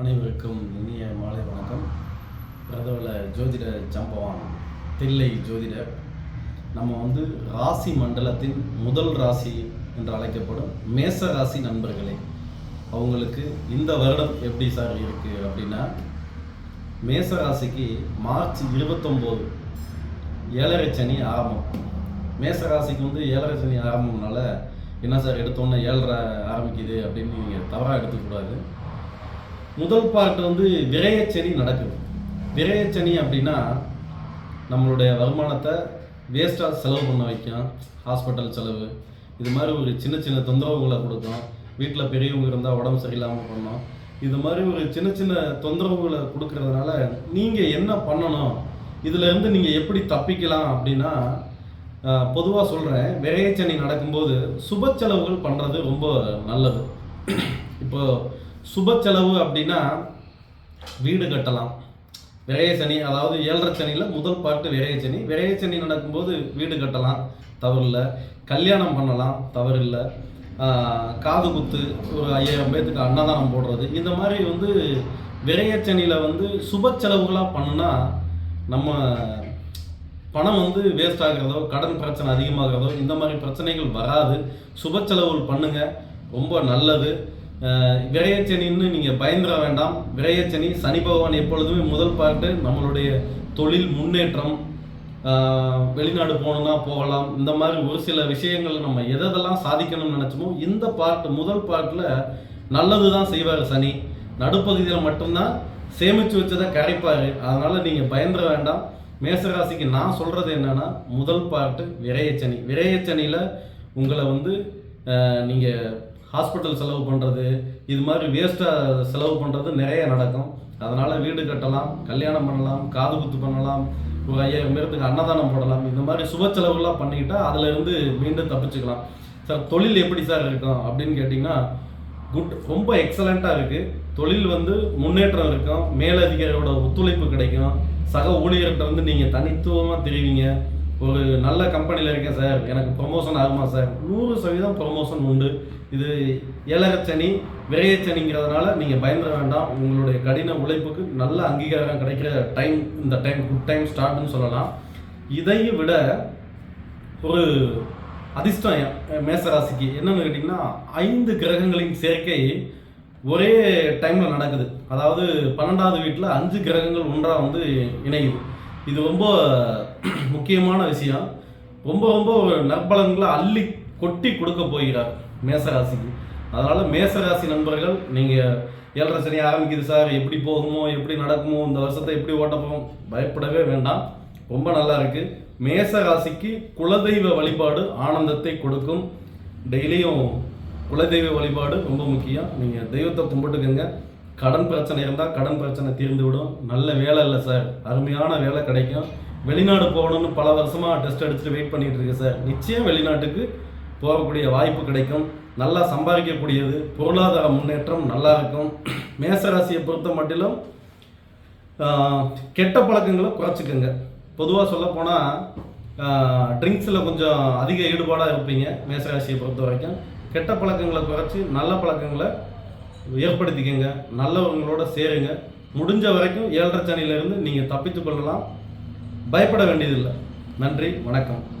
அனைவருக்கும் இனிய மாலை வணக்கம். பிரதவல ஜோதிட சம்பவம் தில்லை ஜோதிடர். நம்ம வந்து ராசி மண்டலத்தின் முதல் ராசி என்று அழைக்கப்படும் மேச ராசி நண்பர்களே அவங்களுக்கு இந்த வருடம் எப்படி சார் இருக்குது அப்படின்னா மேச ராசிக்கு மார்ச் இருபத்தொம்போது ஏழரை சனி ஆரம்பம். மேச ராசிக்கு வந்து ஏழரை சனி ஆரம்பம்னால என்ன சார் எடுத்தோன்னே ஏழரை ஆரம்பிக்குது அப்படின்னு நீங்கள் தவறாக எடுத்துக்கூடாது முதல் பார்ட் வந்து விரயச்சனி நடக்குது. விரயச்சனி அப்படின்னா நம்மளுடைய வருமானத்தை வேஸ்ட்டாக செலவு பண்ண வைக்கும். ஹாஸ்பிட்டல் செலவு. இது மாதிரி ஒரு சின்ன சின்ன தொந்தரவுகளை கொடுக்கும். வீட்டில் பெரியவங்க இருந்தால் உடம்பு சரியில்லாமல் பண்ணோம் இது மாதிரி ஒரு சின்ன சின்ன தொந்தரவுகளை கொடுக்கறதுனால நீங்கள் என்ன பண்ணணும்? இதுலேருந்து நீங்கள் எப்படி தப்பிக்கலாம் அப்படின்னா பொதுவாக சொல்கிறேன் விரையச்சனி நடக்கும்போது சுப செலவுகள் பண்ணுறது ரொம்ப நல்லது. இப்போது சுப செலவு அப்படின்னா வீடு கட்டலாம். விரைய சனி அதாவது ஏழரை சனியில் முதல் பாட்டு விரைய சனி. விரைய சனி நடக்கும்போது வீடு கட்டலாம் தவறில்லை. கல்யாணம் பண்ணலாம் தவறில்லை. காது குத்து ஒரு ஐயாயிரம் பேர்த்துக்கு அன்னதானம் போடுறது. இந்த மாதிரி வந்து விரையச்சனியில் வந்து சுப செலவுகளாக பண்ணுனா நம்ம பணம் வந்து வேஸ்ட் ஆகிறதோ கடன் பிரச்சனை அதிகமாகிறதோ இந்த மாதிரி பிரச்சனைகள் வராது. சுப செலவுகள் பண்ணுங்கள் ரொம்ப நல்லது. விரையச்சனின்னு நீங்கள் பயந்துட வேண்டாம். விரையச்சனி சனி பகவான் எப்பொழுதுமே முதல் பாட்டு நம்மளுடைய தொழில் முன்னேற்றம் வெளிநாடு போகணும்னா போகலாம். இந்த மாதிரி ஒரு சில விஷயங்கள் நம்ம எதெல்லாம் சாதிக்கணும்னு நினச்சோமோ இந்த பார்ட் முதல் பாட்டில் நல்லது தான் செய்வார் சனி. நடுப்பகுதியில் மட்டும்தான் சேமித்து வச்சதை கரைப்பார். அதனால் நீங்கள் பயந்துட வேண்டாம். மேசராசிக்கு நான் சொல்கிறது என்னன்னா முதல் பாட்டு விரையச்சனி. விரயச்சனியில் உங்களை வந்து நீங்கள் ஹாஸ்பிட்டல் செலவு பண்ணுறது இது மாதிரி வேஸ்ட்டாக செலவு பண்ணுறது நிறைய நடக்கும். அதனால் வீடு கட்டலாம் கல்யாணம் பண்ணலாம் காது குத்து பண்ணலாம் ஒரு ஐயாயிரம் பேர்த்துக்கு அன்னதானம் போடலாம். இந்த மாதிரி சுப செலவுகள்லாம் பண்ணிக்கிட்டால் அதிலிருந்து மீண்டும் தப்பிச்சுக்கலாம். சார் தொழில் எப்படி சார் இருக்கும் அப்படின்னு கேட்டிங்கன்னா குட் ரொம்ப எக்ஸலண்ட்டாக இருக்குது தொழில் வந்து முன்னேற்றம் இருக்கும். மேலதிகாரியோட ஒத்துழைப்பு கிடைக்கும். சக ஊழியர்கிட்ட வந்து நீங்கள் தனித்துவமாக தெரிவிங்க. ஒரு நல்ல கம்பெனியில் இருக்கேன் சார். எனக்கு ப்ரொமோஷன் ஆகுமா சார்? நூறு சதவீதம் ப்ரொமோஷன் உண்டு. இது ஏழரச்சனி விரையச்சனிங்கிறதுனால நீங்கள் பயந்துட வேண்டாம். உங்களுடைய கடின உழைப்புக்கு நல்ல அங்கீகாரம் கிடைக்கிற டைம் இந்த டைம் குட் டைம் ஸ்டார்ட்னு சொல்லலாம். இதையும் விட ஒரு அதிர்ஷ்டம் மேசராசிக்கு என்னென்னு கேட்டிங்கன்னா ஐந்து கிரகங்களின் சேர்க்கை ஒரே டைமில் நடக்குது. அதாவது பன்னெண்டாவது வீட்டில் அஞ்சு கிரகங்கள் ஒன்றாக வந்து இணையுது. இது ரொம்ப முக்கியமான விஷயம். ரொம்ப ரொம்ப நற்பலன்களை அள்ளி கொட்டி கொடுக்க போகிறார் மேசராசிக்கு. அதனால மேசராசி நண்பர்கள் நீங்கள் ஏழரை சனி ஆரம்பிக்குது சார் எப்படி போகுமோ எப்படி நடக்குமோ இந்த வருஷத்தை எப்படி ஓட்ட போகும் பயப்படவே வேண்டாம். ரொம்ப நல்லா இருக்கு. மேச ராசிக்கு குலதெய்வ வழிபாடு ஆனந்தத்தை கொடுக்கும். டெய்லியும் குலதெய்வ வழிபாடு ரொம்ப முக்கியம். நீங்கள் தெய்வத்தை கும்பிட்டுக்கோங்க. கடன் பிரச்சனை இருந்தால் கடன் பிரச்சனை தீர்ந்து விடும் நல்ல வேலை இல்லை சார் அருமையான வேலை கிடைக்கும். வெளிநாடு போகணும்னு பல வருஷமாக டெஸ்ட் அடிச்சுட்டு வெயிட் பண்ணிகிட்டு இருக்கேன் சார் நிச்சயம் வெளிநாட்டுக்கு போகக்கூடிய வாய்ப்பு கிடைக்கும். நல்லா சம்பாதிக்கக்கூடியது. பொருளாதார முன்னேற்றம் நல்லா இருக்கும். மேசராசியை பொறுத்த மட்டிலும் கெட்ட பழக்கங்களை குறைச்சிக்கோங்க. பொதுவாக சொல்ல போனால் ட்ரிங்க்ஸில் கொஞ்சம் அதிக ஈடுபாடாக இருப்பீங்க மேசராசியை பொறுத்த வரைக்கும். கெட்ட பழக்கங்களை குறைச்சி நல்ல பழக்கங்களை ஏற்படுத்திக்கங்க நல்லவங்களோட சேருங்க. முடிஞ்ச வரைக்கும் ஏழரை சனியிலிருந்து நீங்கள் தப்பித்து கொள்ளலாம். பயப்பட வேண்டியதில்லை. நன்றி வணக்கம்.